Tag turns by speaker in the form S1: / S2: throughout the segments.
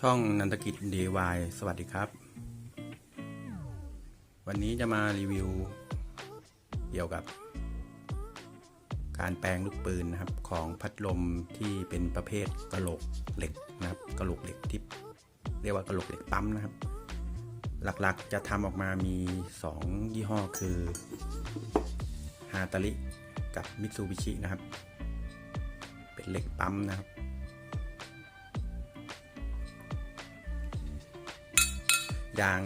S1: ช่องนันตกิจ DIY สวัสดีครับ วันนี้จะมารีวิว เกี่ยวกับ การแปลงลูกปืนนะครับของพัดลมที่เป็นประเภทกระโหลกเหล็กนะครับกระโหลกเหล็กที่เรียกว่ากระโหลกเหล็กปั๊มนะครับ หลักๆจะทำออกมามี 2 ยี่ห้อคือฮาตาริกับมิตซูบิชินะครับ เป็นเหล็กปั๊มนะครับ ยาง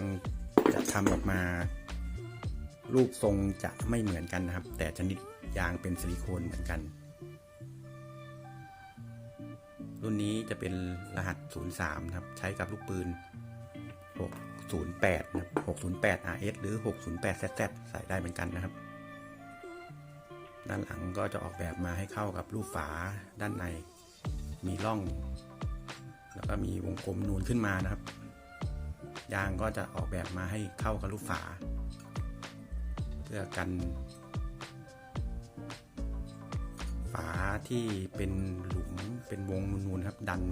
S1: จะทำออกมา รูปทรงจะไม่เหมือนกันนะครับ แต่ชนิดยางเป็นซิลิโคนเหมือนกัน รุ่นนี้จะเป็นรหัส 03นะครับ ใช้กับลูกปืน 608 นะครับ 608 RS หรือ 608 ZZ ใส่ได้เหมือนกันนะครับ ด้านหลังก็จะออกแบบมาให้เข้ากับรูปฝาด้านใน มีร่อง แล้วก็มีวงกลมนูนขึ้นมานะครับ ยางก็จะออกแบบมาให้เข้ากับลูกฝา เพื่อกัน ฝาที่เป็นหลุมเป็นวงนูนๆครับ ดัน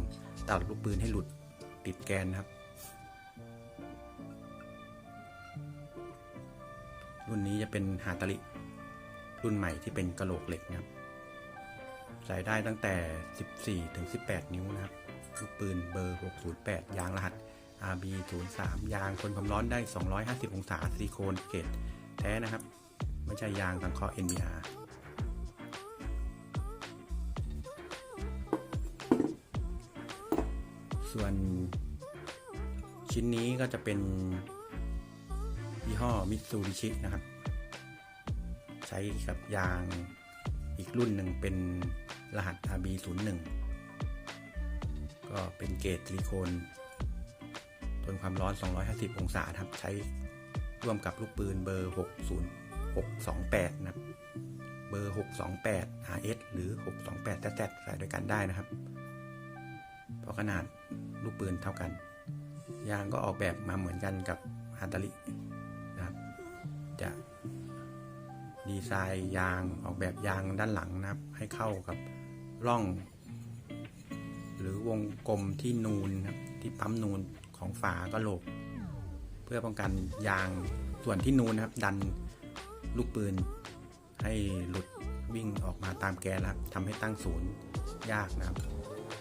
S1: ตัดลูกปืนให้หลุดติดแกนครับ รุ่นนี้จะเป็นฮาตาริรุ่นใหม่ที่เป็นกระโหลกเหล็กนะครับใส่ได้ตั้งแต่ 14 ถึง 18 นิ้วนะครับ ลูกปืนเบอร์ 608 ยางรหัส RB 0 3 ยางทนความร้อนได้ 250 องศาซิลิโคนเกรดแท้นะครับ ไม่ใช่ยางสังเคราะห์ NBR ส่วนชิ้นนี้ก็จะเป็นยี่ห้อมิตซูบิชินะครับ ใช้กับยางอีกรุ่นหนึ่งเป็นรหัส RB 0 1 ก็เป็นเกรดซิลิโคน นความร้อน 250 องศาครับ ใช้ร่วมกับลูกปืนเบอร์ 60628 นะครับ เบอร์ 628 RS หรือ 628 ZZ ใส่ด้วยกันได้นะครับ เพราะขนาดลูกปืนเท่ากัน ยางก็ออกแบบมาเหมือนกันกับฮาตารินะครับ จะดีไซน์ยางออกแบบยางด้านหลังนะครับ ให้เข้ากับร่อง หรือวงกลมที่นูนนะครับที่ปั๊มนูน ของฝากระโหลก เพื่อป้องกันยางส่วนที่นูนนะครับ ดันลูกปืน ให้หลุดวิ่งออกมาตามแกนนะครับทำให้ตั้งศูนย์ยากนะครับ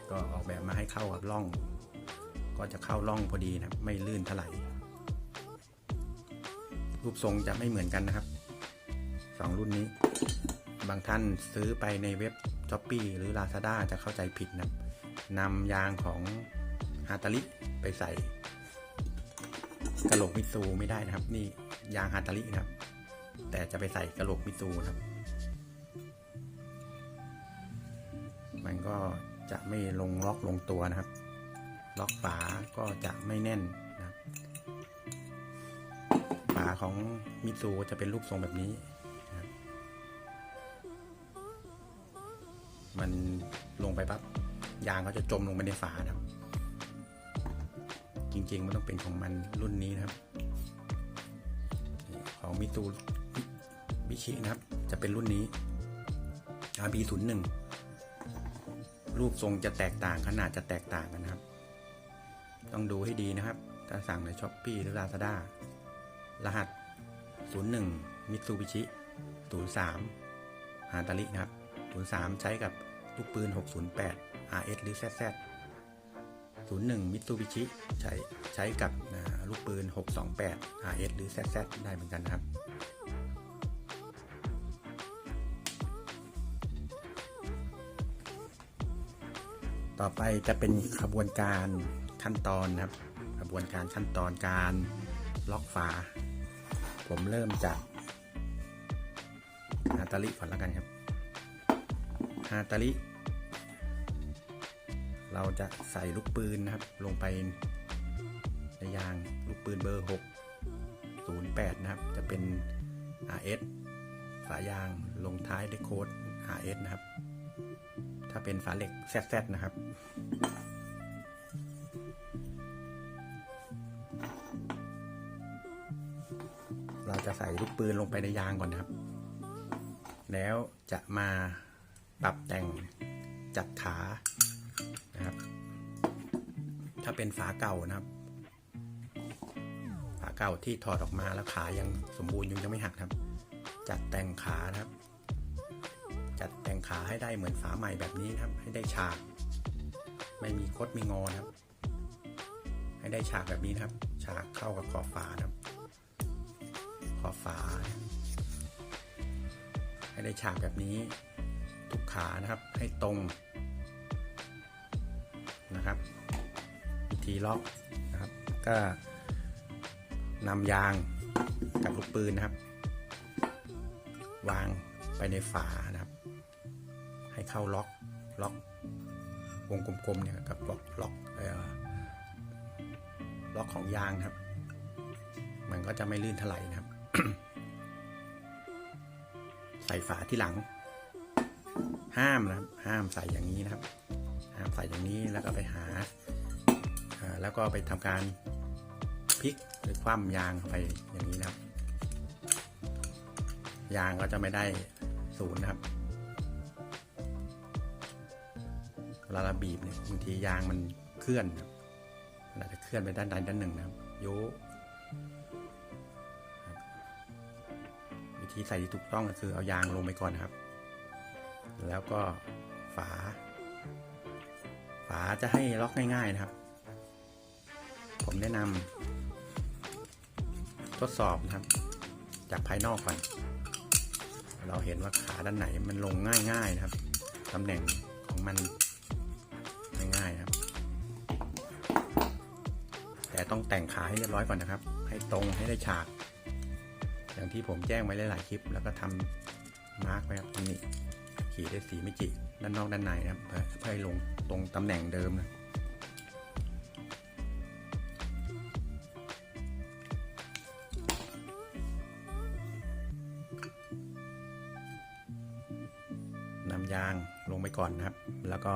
S1: ก็ออกแบบมาให้เข้ากับร่อง ก็จะเข้าร่องพอดีนะครับ ไม่ลื่นเท่าไหร่รูปทรงจะไม่เหมือนกันนะครับสองรุ่นนี้ บางท่านซื้อไปในเว็บ s h อ p e e หรือ Lazada จะเข้าใจผิดนะครับนำยางของฮาตาริ ไปใส่กระโหลกมิซูไม่ได้นะครับ นี่ยางฮาตารินะครับ แต่จะไปใส่กระโหลกมิซูนะครับ มันก็จะไม่ลงล็อกลงตัวนะครับ ล็อกฝาก็จะไม่แน่นนะครับ ฝาของมิซูจะเป็นรูปทรงแบบนี้นะครับมันลงไปปั๊บยางก็จะจมลงไปในฝานะครับ จริง ๆ มันต้องเป็นของมันรุ่นนี้นะครับ ของมิตูบิชินะครับ จะเป็นรุ่นนี้ RB 0 1 รูปทรงจะแตกต่างขนาดจะแตกต่างกันนะครับ ต้องดูให้ดีนะครับ ถ้าสั่งในช้อปปี้หรือ Lazada รหัส 01มิตซูบิชิ03 ฮาตารินะครับ 03 ใช้กับลูกปืน 608 RS หรือ ZZ 01มิตซูบิชิใช้ใช้กับลูกปืน 628 RS หรือ ZZ ได้เหมือนกันนะครับ ต่อไปจะเป็นขบวนการขั้นตอนครับขบวนการขั้นตอนการล็อกฝา ผมเริ่มจากฮาตาลิก่อนแล้วกันครับฮาตาลิ เราจะใส่ลูกปืนนะครับ ลงไปในยางลูกปืนเบอร์ 6 0 8 นะครับ จะเป็น RS ฝายางลงท้ายด้วยโค้ด RS นะครับ ถ้าเป็นฝาเหล็ก ZZ นะครับเราจะใส่ลูกปืนลงไปในยางก่อนนะครับ แล้วจะมาปรับแต่งจัดขา นะครับ ถ้าเป็นฝาเก่านะครับ ฝาเก่าที่ถอดออกมาแล้วขายังสมบูรณ์ยู่ยังไม่หักครับ จัดแต่งขานะครับ จัดแต่งขาให้ได้เหมือนฝาใหม่แบบนี้นะครับ ให้ได้ฉาก ไม่มีคดมีงอนะครับ ให้ได้ฉากแบบนี้นะครับ ฉากเข้ากับขอบฝานะครับ ขอบฝา ให้ได้ฉากแบบนี้ทุกขานะครับให้ตรง นะครับวิธีล็อกนะครับ ก็นำยางกับลูกปืนนะครับ วางไปในฝานะครับ ให้เข้าล็อกล็อกวงกลมๆเนี่ยกับล็อกล็อกล็อกของยางครับ มันก็จะไม่ลื่นถลายนะครับ ใส่ฝาที่หลัง ห้ามนะครับ ห้ามใส่อย่างนี้นะครับ ห้ามใส่อย่างนี้แล้วก็ไปหา แล้วก็ไปทำการพลิกหรือคว่ำยางเข้าไปอย่างนี้นะครับ ยางก็จะไม่ได้ศูนย์นะครับเวลาเราบีบเนี่ยบางทียางมันเคลื่อนครับอาจจะเคลื่อนไปด้านใดด้านหนึ่งนะครับโยวิธีใส่ที่ถูกต้องก็คือเอายางลงไปก่อนนครับ แล้วก็ฝา ฝาจะให้ล็อกง่ายๆนะครับ ผมแนะนำทดสอบนะครับ จากภายนอกก่อน เราเห็นว่าขาด้านไหนมันลงง่ายๆนะครับตำแหน่งของมันง่ายๆครับ แต่ต้องแต่งขาให้เรียบร้อยก่อนนะครับ ให้ตรงให้ได้ฉาก อย่างที่ผมแจ้งไว้หลายๆคลิป แล้วก็ทำมาร์กไว้ครับตรงนี้ ขีดด้วยสีไม่จิ ด้านนอกด้านในนะครับเพื่อให้ลงตรงตำแหน่งเดิมนะนำยางลงไปก่อนนะครับ แล้วก็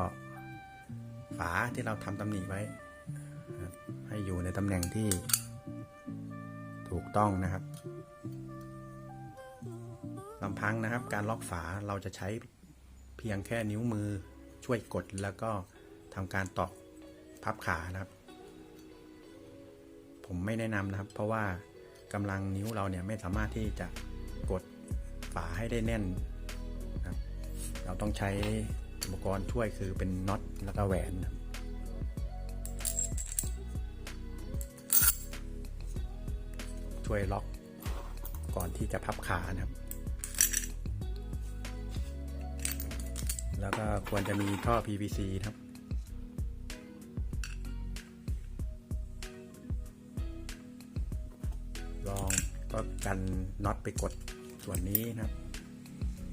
S1: ฝาที่เราทำตำหนิไว้ ให้อยู่ในตำแหน่งที่ถูกต้องนะครับลำพังนะครับ การล็อกฝาเราจะใช้ เพียงแค่นิ้วมือช่วยกดแล้วก็ทำการตอกพับขานะครับ ผมไม่แนะนำนะครับ เพราะว่ากำลังนิ้วเราเนี่ยไม่สามารถที่จะกดฝาให้ได้แน่นนะเราต้องใช้อุปกรณ์ช่วยคือเป็นน็อตแล้วก็แหวนนะครับช่วยล็อกก่อนที่จะพับขานะครับ แล้วก็ควรจะมีท่อ PVC นะครับ ลองก็กันน็อตไปกดส่วนนี้นะครับ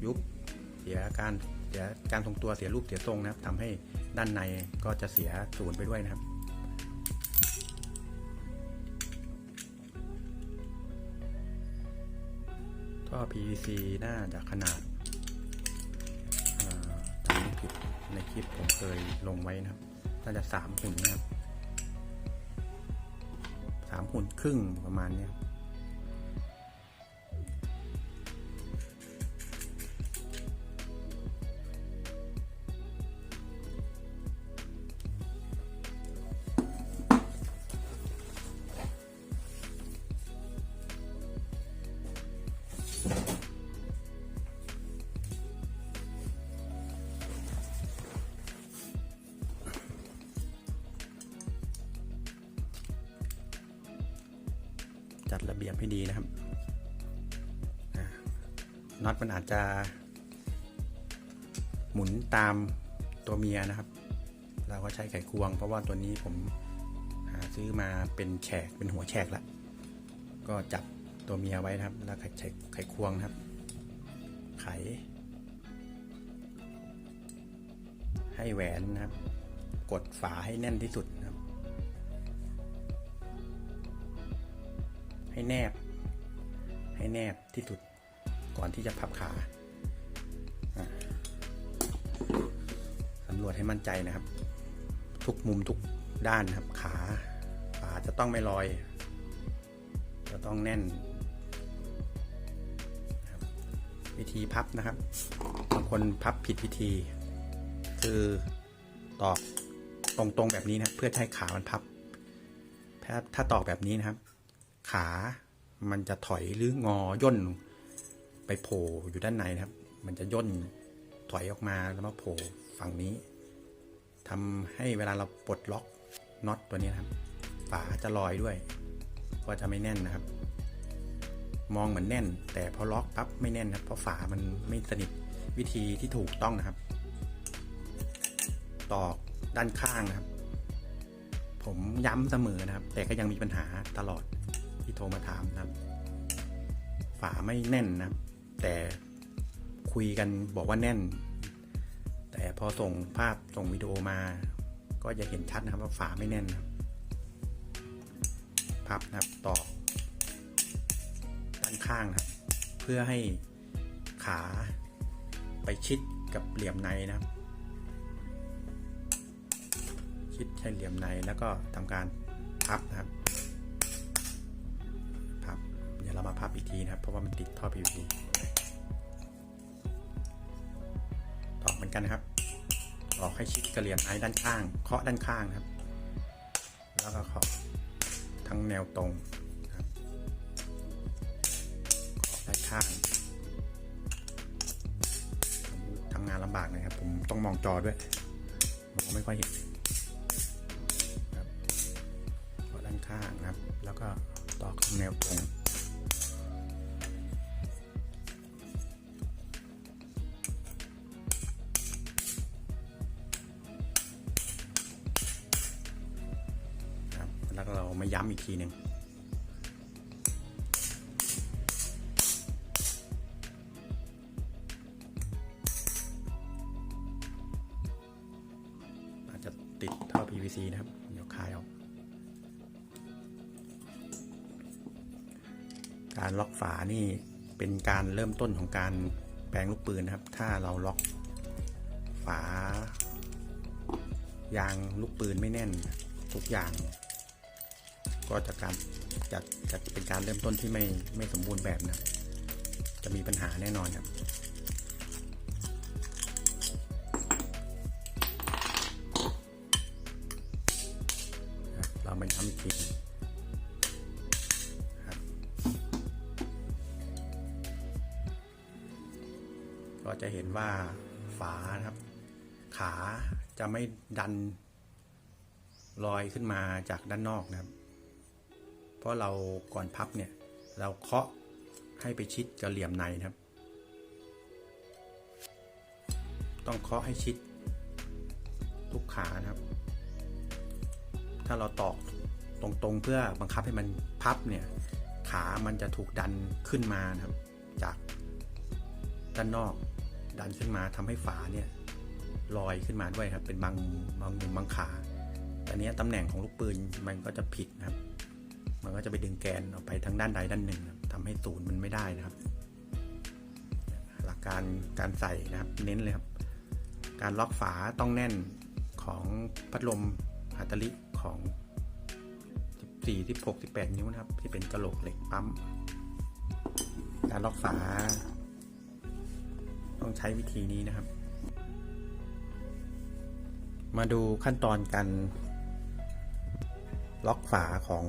S1: ยุบเสียการเสียการทรงตัวเสียรูปเสียทรงนะครับทำให้ด้านในก็จะเสียศูนย์ไปด้วยนะครับท่อ PVC น่าจะขนาด ในคลิปผมเคยลงไว้นะครับน่าจะสามหุ่นนะครับสามหุ่นครึ่งประมาณเนี้ยครับ น็อตมันอาจจะหมุนตามตัวเมียนะครับ เราก็ใช้ไขควง เพราะว่าตัวนี้ผมหาซื้อมาเป็นแฉกเป็นหัวแฉกแล้วก็จับตัวเมียไว้นะครับ แล้วไขไขไขควงนะครับ ไข ให้แหวนนะครับ กดฝาให้แน่นที่สุดนะครับ ให้แนบ ให้แนบที่สุด ก่อนที่จะพับขาสำรวจให้มั่นใจนะครับ ทุกมุมทุกด้านครับขาขาจะต้องไม่ลอย จะต้องแน่น วิธีพับนะครับบางคนพับผิดวิธี คือตอกตรงๆแบบนี้นะเพื่อให้ขามันพับ ถ้าตอกแบบนี้นะครับ ขามันจะถอยหรืองอย่น ไปโผล่อยู่ด้านในนะครับ มันจะย่นถอยออกมาแล้วมาโผล่ฝั่งนี้ทำให้เวลาเราปลดล็อกน็อตตัวนี้นครับ ฝาจะลอยด้วย ก็จะไม่แน่นนะครับ มองเหมือนแน่น แต่พอล็อกปั๊บไม่แน่นนะครับเพราะฝามันไม่สนิทวิธีที่ถูกต้องนะครับ ตอกด้านข้างนะครับ ผมย้ำเสมอนะครับ แต่ก็ยังมีปัญหาตลอดที่โทรมาถามนะครับ ฝาไม่แน่นนะครับ แต่คุยกันบอกว่าแน่น แต่พอส่งภาพส่งวิดีโอมา ก็จะเห็นชัดนะครับว่าฝาไม่แน่นครับพับนะครับตอกด้านข้างนะครับ เพื่อให้ขาไปชิดกับเหลี่ยมในนะครับ ชิดใช้เหลี่ยมในแล้วก็ทำการพับนะครับ นะครับ เพราะว่ามันติดท่อ PVC ตอกเหมือนกันนะครับตอกให้ชิดกระเหลี่ยมในด้านข้าง เคาะด้านข้างครับ แล้วก็เคาะทั้งแนวตรงครับเคาะด้านข้างทำงานลำบากนะครับ ผมต้องมองจอด้วยมองไม่ค่อยเห็น อีกทีหนึ่งอาจจะติดท่อ PVC นะครับ เดี๋ยวคลายออกการล็อกฝานี่เป็นการเริ่มต้นของการแปลงลูกปืนนะครับ ถ้าเราล็อกฝายางลูกปืนไม่แน่นทุกอย่าง ก็จะการจะจะเป็นการเริ่มต้นที่ไม่ไม่สมบูรณ์แบบนะจะมีปัญหาแน่นอนครับเรามาทำอีกทีหนึ่งก็จะเห็นว่าฝานะครับ ขาจะไม่ดันลอยขึ้นมาจากด้านนอกนะครับ ราะเราก่อนพับเนี่ยเราเคาะให้ไปชิดกับเหลี่ยมในครับ ต้องเคาะให้ชิดทุกขานะครับ ถ้าเราตอกตรงๆเพื่อบังคับให้มันพับเนี่ยขามันจะถูกดันขึ้นมานะครับ จากด้านนอกดันขึ้นมาทำให้ฝาเนี่ยลอยขึ้นมาด้วยครับ เป็นบางบางมุมบางขาแต่เนี้ยตำแหน่งของลูกปืนมันก็จะผิดนะครับ มันก็จะไปดึงแกนออกไปทางด้านใดด้านหนึ่งนะครับทำให้ศูนย์มันไม่ได้นะครับ หลักการการใส่นะครับเน้นเลยครับ การล็อกฝาต้องแน่นของพัดลมฮัตเตอริของ 14 16 18 นิ้วนะครับ ที่เป็นกระโหลกเหล็กปั๊ม การล็อกฝา ต้องใช้วิธีนี้นะครับ มาดูขั้นตอนการล็อกฝาของ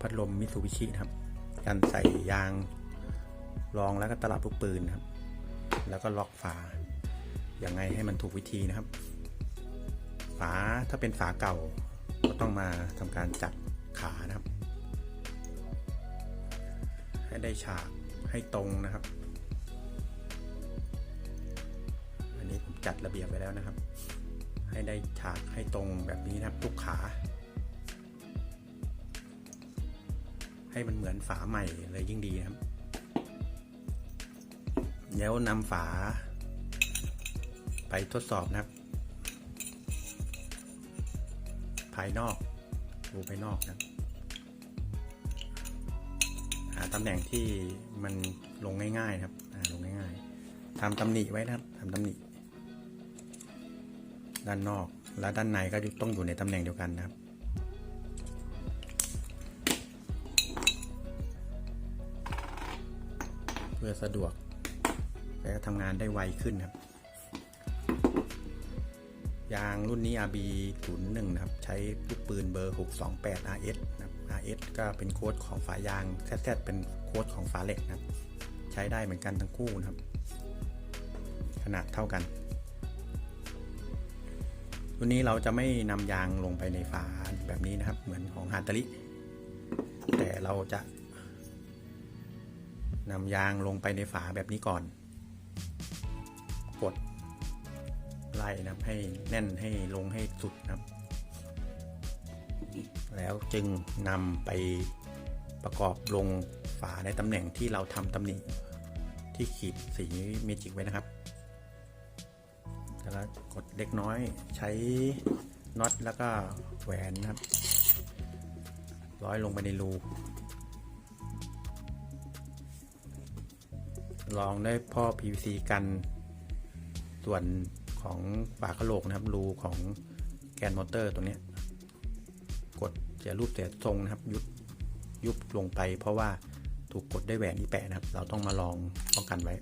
S1: พัดลมมิตซูบิชิครับการใส่ยางรองแล้วก็ตลับลูกปืนครับ แล้วก็ล็อกฝาอย่างไงให้มันถูกวิธีนะครับ ฝาถ้าเป็นฝาเก่าก็ต้องมาทำการจัดขานะครับ ให้ได้ฉากให้ตรงนะครับ อันนี้ผมจัดระเบียบไว้แล้วนะครับ ให้ได้ฉากให้ตรงแบบนี้นะครับทุกขา ให้มันเหมือนฝาใหม่เลยยิ่งดีครับ เดี๋ยวนำฝา ไปทดสอบนะครับ ภายนอกดูภายนอกนะหาตำแหน่งที่มันลงง่ายๆครับลงง่ายๆทำตำหนิไว้นะครับทำตำหนิด้านนอกและด้านในก็ต้องอยู่ในตำแหน่งเดียวกันนะครับ เพื่อสะดวก และทำงานได้ไวขึ้นครับ ยางรุ่นนี้ RB 01นะครับ ใช้ลูกปืนเบอร์ 628 RS นะครับ RS ก็เป็นโค้ดของฝายาง ZZ เป็นโค้ดของฝาเหล็กนะครับ ใช้ได้เหมือนกันทั้งคู่นะครับ ขนาดเท่ากันรุ่นนี้เราจะไม่นำยางลงไปในฝาแบบนี้นะครับ เหมือนของฮาตาริแต่เราจะ นำยางลงไปในฝาแบบนี้ก่อน กดไล่นะครับให้แน่นให้ลงให้สุดนะครับ แล้วจึงนำไปประกอบลงฝาในตำแหน่งที่เราทำตำหนิที่ขีดสีเมจิกไว้นะครับ แล้วกดเล็กน้อยใช้น็อตแล้วก็แหวนนะครับ ร้อยลงไปในรู ลองได้พ่อ PVC กัน ส่วนของฝากระโหลกนะครับ รูของแกนมอเตอร์ตัวนี้ กดจะรูปเสียทรงนะครับ ยุบยุบลงไปเพราะว่าถูกกดด้วยแหวนที่แปะนะครับ เราต้องมาลองป้องกันไว้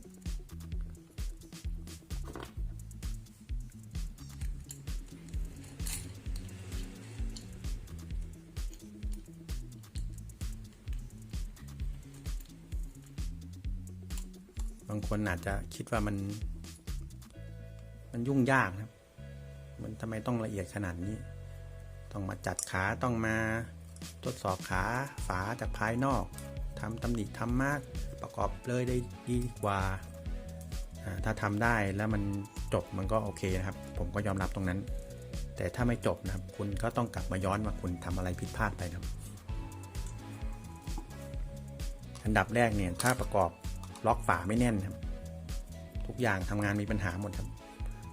S1: คนอาจจะคิดว่ามัน มันยุ่งยากนะครับ มันทำไมต้องละเอียดขนาดนี้ ต้องมาจัดขาต้องมาทดสอบขาฝาจากภายนอกทำตำหนิทำมากประกอบเลยได้ดีกว่าอ่า ถ้าทำได้แล้วมันจบมันก็โอเคนะครับ ผมก็ยอมรับตรงนั้น แต่ถ้าไม่จบนะครับ คุณก็ต้องกลับมาย้อนว่าคุณทำอะไรผิดพลาดไปนะครับ อันดับแรกเนี่ยถ้าประกอบ ล็อกฝาไม่แน่นครับ ทุกอย่างทำงานมีปัญหาหมดครับ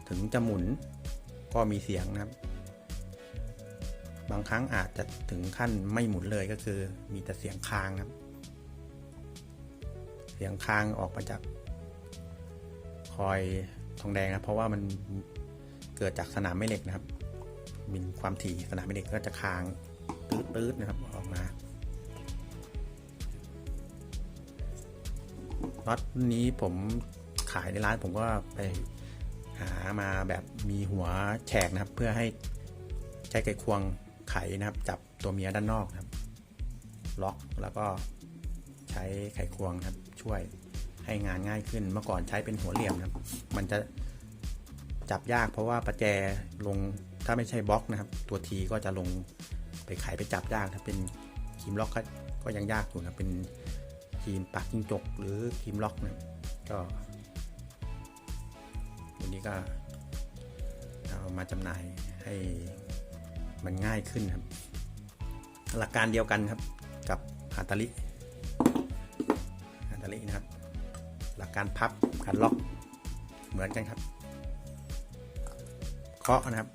S1: ถึงจะหมุนก็มีเสียงนะครับ บางครั้งอาจจะถึงขั้นไม่หมุนเลยก็คือ มีแต่เสียงค้างครับ เสียงค้างออกมาจาก คอยทองแดงนะเพราะว่ามันเกิดจากสนามแม่เหล็กนะครับมีความถี่สนามแม่เหล็กก็จะค้างปื๊ดๆนะครับออกมา น็อตนี้ผมขายในร้านผมก็ไปหามาแบบมีหัวแฉกนะครับ เพื่อให้ใช้ไขควงไขนะครับ จับตัวเมียด้านนอกนะครับ ล็อกแล้วก็ใช้ไขควงครับช่วยให้งานง่ายขึ้นเมื่อก่อนใช้เป็นหัวเหลี่ยมนะครับ มันจะจับยากเพราะว่าประแจลงถ้าไม่ใช่บล็อกนะครับ ตัวทีก็จะลงไปไขไปจับยากถ้าเป็นคีมล็อกก็ก็ยังยากอยู่นะเป็น ครีมปักจิ้งจก หรือครีมล็อกนะก็วันนี้ก็เอามาจำหน่ายให้มันง่ายขึ้นครับ หลักการเดียวกันครับกับฮาตาลิฮาตาลินะครับ หลักการพับการล็อกเหมือนกันครับ เคาะนะครับ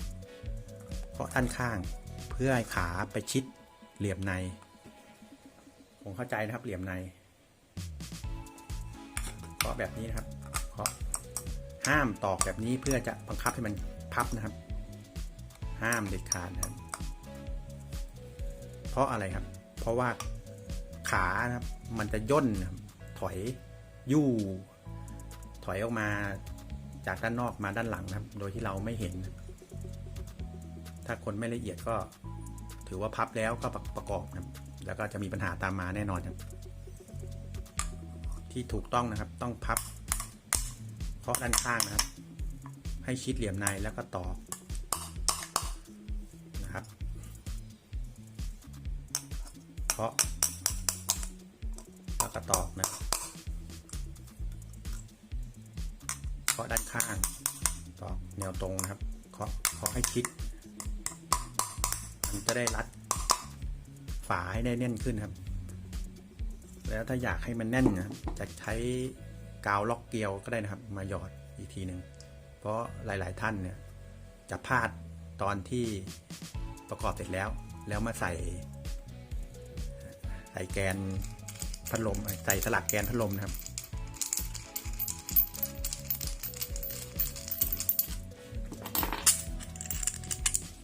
S1: เคาะด้านข้างเพื่อให้ขาไปชิดเหลี่ยมใน ผมเข้าใจนะครับเหลี่ยมใน เคาะแบบนี้นะครับเคาะห้ามตอกแบบนี้เพื่อจะบังคับให้มันพับนะครับ ห้ามเด็ดขาดนะครับ เพราะอะไรครับ เพราะว่าขานะครับ มันจะย่นถอยยู่ ถอยออกมาจากด้านนอกมาด้านหลังนะครับ โดยที่เราไม่เห็น ถ้าคนไม่ละเอียดก็ถือว่าพับแล้วก็ประกอบนะครับแล้วก็จะมีปัญหาตามมาแน่นอนครับ ที่ถูกต้องนะครับ ต้องพับเคาะด้านข้างนะครับ ให้ชิดเหลี่ยมในแล้วก็ตอกนะครับเคาะแล้วก็ตอกนะเคาะด้านข้างตอกแนวตรงนะครับเคาะเคาะให้ชิดมันจะได้รัดฝาให้ได้แน่นขึ้นครับ แล้วถ้าอยากให้มันแน่นนะจะใช้กาวล็อกเกลียวก็ได้นะครับ มาหยอดอีกทีหนึ่งเพราะหลาย ๆ ท่านเนี่ยจะพลาดตอนที่ประกอบเสร็จแล้ว แล้วมาใส่ ใส่แกนพัดลมใส่สลักแกนพัดลมนะครับ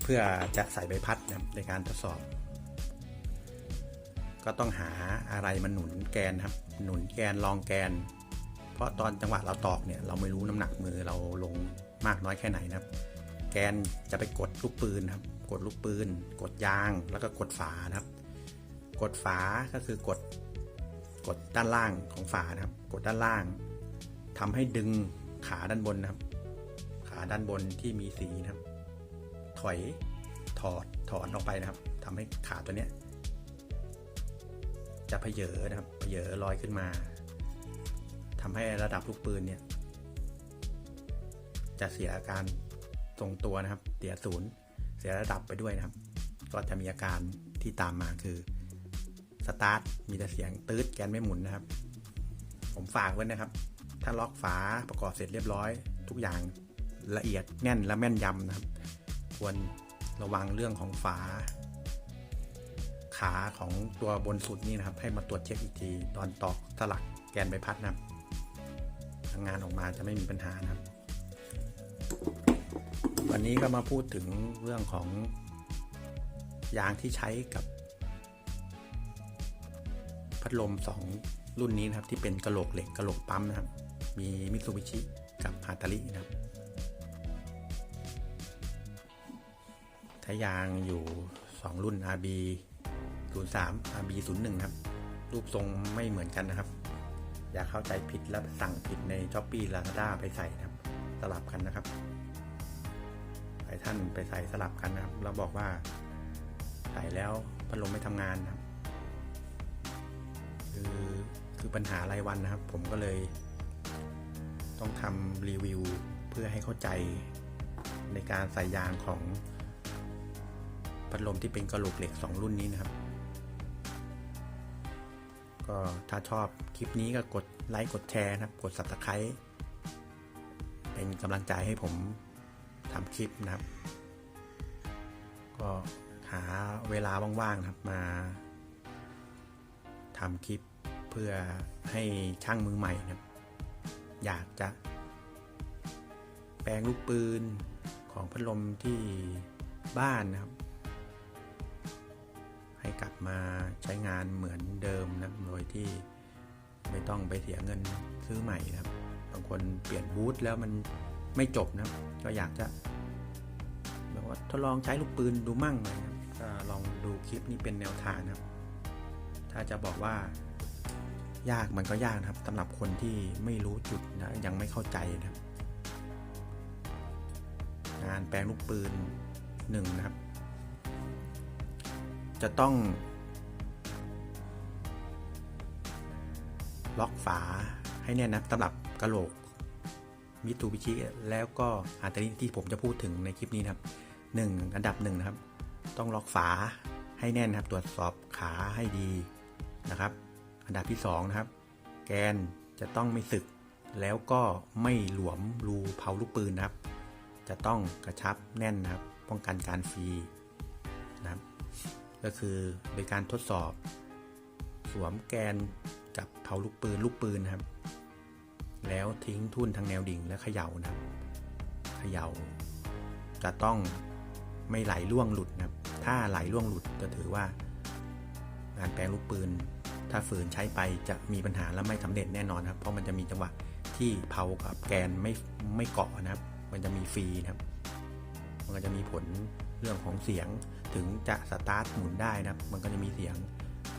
S1: เพื่อจะใส่ใบพัดนะครับในการทดสอบ ก็ต้องหาอะไรมาหนุนแกนครับ หนุนแกนรองแกน เพราะตอนจังหวะเราตอกเนี่ยเราไม่รู้น้ำหนักมือเราลงมากน้อยแค่ไหนนะครับ แกนจะไปกดลูกปืนครับ กดลูกปืน กดยางแล้วก็กดฝานะครับ กดฝาก็คือกดกดด้านล่างของฝานะครับ กดด้านล่างทำให้ดึงขาด้านบนนะครับ ขาด้านบนที่มีสีนะครับ ถอยถอดถอนออกไปนะครับทำให้ขาตัวเนี้ย จะเพเยอนะครับเพเยอลอยขึ้นมาทำให้ระดับลูกปืนเนี่ย จะเสียอาการทรงตัวนะครับ เสียศูนย์เสียระดับไปด้วยนะครับ ก็จะมีอาการที่ตามมาคือสตาร์ทมีแต่เสียงตืดแกนไม่หมุนนะครับ ผมฝากไว้นะครับ ถ้าล็อกฝาประกอบเสร็จเรียบร้อย ทุกอย่างละเอียดแน่นและแม่นยำนะครับ ควรระวังเรื่องของฝา ขาของตัวบนสุดนี่นะครับ ให้มาตรวจเช็คอีกที ตอนตอกสลักแกนใบพัดนะครับทำงานออกมาจะไม่มีปัญหานะครับ วันนี้ก็มาพูดถึงเรื่องของยางที่ใช้กับ พัดลมสองรุ่นนี้นะครับ ที่เป็นกระโหลกเหล็กกระโหลกปั๊มนะครับ มีมิตซูบิชิกับฮาตารินะครับใช้ยางอยู่ 2 รุ่น RB 03 RB 01 ครับ รูปทรงไม่เหมือนกันนะครับ อย่าเข้าใจผิดแล้วสั่งผิดใน s h อ p e e Lazada ไปใส่นะครับ สลับกันนะครับหลายท่านไปใส่สลับกันนะครับ เราบอกว่าใส่แล้วพัดลมไม่ทำงานนะครับ คือคือปัญหารายวันนะครับ ผมก็เลย ต้องทำรีวิวเพื่อให้เข้าใจในการใส่ยางของพัดลมที่เป็นกระโหลกเหล็ก 2 รุ่นนี้นะครับ ก็ถ้าชอบคลิปนี้ก็กดไลค์กดแชร์นะครับ กด subscribe เป็นกำลังใจให้ผมทำคลิปนะครับ ก็หาเวลาว่างๆนะครับมาทำคลิปเพื่อให้ช่างมือใหม่นะครับ อยากจะ แปลงลูกปืนของพัดลมที่บ้านนะครับ ให้กลับมาใช้งานเหมือนเดิมนะโดยที่ไม่ต้องไปเสียเงินซื้อใหม่นะครับ บางคนเปลี่ยนบูทแล้วมันไม่จบนะก็อยากจะแบบว่าทดลองใช้ลูกปืนดูมั่งนะครับก็ลองดูคลิปนี้เป็นแนวทางนะครับ ถ้าจะบอกว่ายากมันก็ยากนะครับสำหรับคนที่ไม่รู้จุดนะยังไม่เข้าใจนะครับ งานแปลงลูกปืนหนึ่งนะครับ จะต้อง ล็อกฝาให้แน่นนะสำหรับกระโหลกมิตูบิชิแล้วก็อาตริที่ผมจะพูดถึงในคลิปนี้นะครับ 1. อันดับหนึ่งนะครับ ต้องล็อกฝาให้แน่นนะครับ ตรวจสอบขาให้ดีนะครับ อันดับที่ 2 นะครับ แกนจะต้องไม่สึก แล้วก็ไม่หลวมรูเผาลูกปืนนะครับ จะต้องกระชับแน่นนะครับ ป้องกันการฟรีนะครับ ก็คือโดยการทดสอบ สวมแกนกับเผาลูกปืนลูกปืนนะครับ แล้วทิ้งทุ่นทางแนวดิ่งและเขย่านะครับเขย่า จะต้องไม่ไหลล่วงหลุดนะครับ ถ้าไหลล่วงหลุดจะถือว่า งานแปลงลูกปืน ถ้าฝืนใช้ไปจะมีปัญหาและไม่สำเร็จแน่นอนครับ เพราะมันจะมีจังหวะที่เผากับแกนไม่ไม่เกาะนะครับ มันจะมีฟรีนะครับ มันก็จะมีผล เรื่องของเสียงถึงจะสตาร์ทหมุนได้นะครับ มันก็จะมีเสียง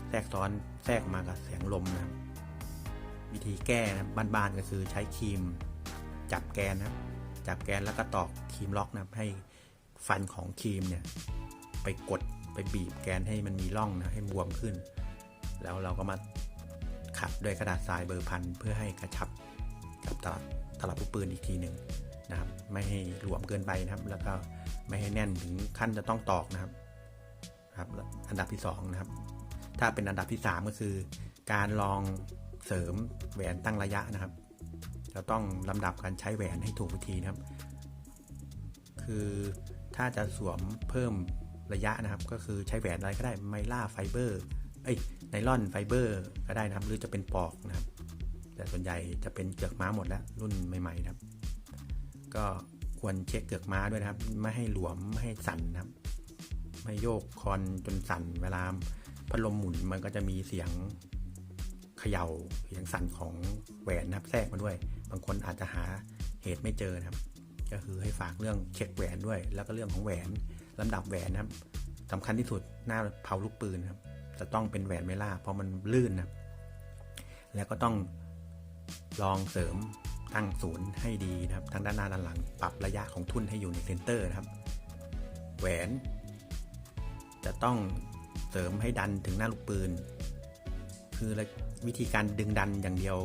S1: แทรกซ้อนแทรกมากับเสียงลมนะครับ วิธีแก้นะบ้านๆก็คือใช้ครีมจับแกนนะครับ จับแกนแล้วก็ตอกครีมล็อกนะครับให้ฟันของครีมเนี่ยไปกดไปบีบแกนให้มันมีร่องนะให้บวมขึ้น แล้วเราก็มาขัดด้วยกระดาษทรายเบอร์พันเพื่อให้กระชับกับตลับตลับลูกปืนอีกทีหนึ่งนะครับ ไม่ให้หลวมเกินไปนะครับ แล้วก็ ไม่ให้แน่นถึงขั้นจะต้องตอกนะครับครับอันดับที่2นะครับ ถ้าเป็นอันดับที่ 3 ก็คือ การลองเสริมแหวนตั้งระยะนะครับจะต้องลำดับการใช้แหวนให้ถูกวิธีนะครับ คือถ้าจะสวมเพิ่มระยะนะครับ ก็คือใช้แหวนอะไรก็ได้ไมล่าไฟเบอร์เอ้ยไนลอนไฟเบอร์ก็ได้นะครับ หรือจะเป็นปอกนะครับ แต่ส่วนใหญ่จะเป็นเกือกม้าหมดแล้วรุ่นใหม่ๆนะครับ ก็ ควรเช็คเกือกม้าด้วยนะครับ ไม่ให้หลวมไม่ให้สั่นนะครับ ไม่โยกคอนจนสั่นเวลาพัดลมหมุนมันก็จะมีเสียงเขย่าเสียงสั่นของแหวนนะครับแทรกมาด้วย บางคนอาจจะหาเหตุไม่เจอนะครับ ก็คือให้ฝากเรื่องเช็คแหวนด้วย แล้วก็เรื่องของแหวนลำดับแหวนนะครับสำคัญที่สุดหน้าเผาลูกปืนครับจะต้องเป็นแหวนเมล่าเพราะมันลื่นนะครับแล้วก็ต้องลองเสริม ตั้งศูนย์ให้ดีนะครับทั้งด้านหน้าด้านหลัง ปรับระยะของทุ่นให้อยู่ในเซนเตอร์นะครับ แหวน จะต้องเสริมให้ดันถึงหน้าลูกปืน คือวิธีการดึงดันอย่างเดียว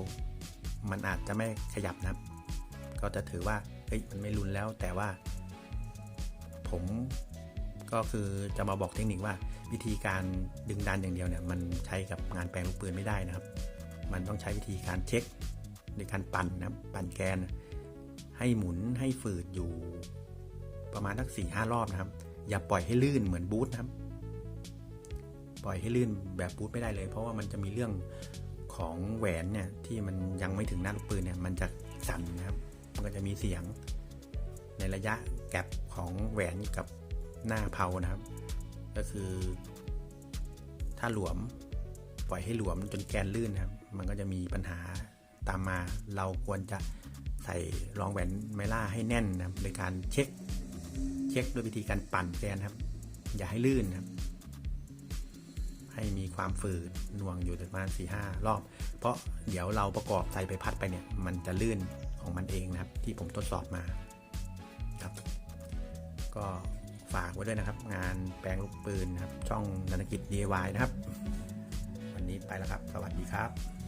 S1: มันอาจจะไม่ขยับนะครับ ก็จะถือว่าเฮ้ยมันไม่รุนแล้วแต่ว่า ผมก็คือจะมาบอกเทคนิคว่าวิธีการดึงดันอย่างเดียวเนี่ยมันใช้กับงานแปลงลูกปืนไม่ได้นะครับ มันต้องใช้วิธีการเช็ค โดยการปั่นนะปั่นแกน ให้หมุนให้ฝืดอยู่ ประมาณสักสี่ห้ารอบนะครับ อย่าปล่อยให้ลื่นเหมือนบูทนะครับ ปล่อยให้ลื่นแบบบูทไม่ได้เลย เพราะว่ามันจะมีเรื่องของแหวนเนี่ยที่มันยังไม่ถึงหน้าลูกปืนเนี่ยมันจะสั่นนะครับ มันก็จะมีเสียงในระยะแกลบของแหวนกับหน้าเพานะครับ ก็คือ ถ้าหลวมปล่อยให้หลวมจนแกนลื่นนะครับ มันก็จะมีปัญหา ตามมา เราควรจะใส่รองแหวนไมล่าให้แน่นนะครับโดยการเช็คเช็คด้วยวิธีการปั่นแกนครับ อย่าให้ลื่นนะครับ ให้มีความฝืดน่วงอยู่ประมาณสี่ห้ารอบ เพราะเดี๋ยวเราประกอบใส่ไปพัดไปเนี่ย มันจะลื่นของมันเองนะครับ ที่ผมทดสอบมาครับ ก็ฝากไว้ด้วยนะครับ งานแปลงลูกปืนนะครับ ช่องนันกิจ DIY นะครับ วันนี้ไปแล้วครับ สวัสดีครับ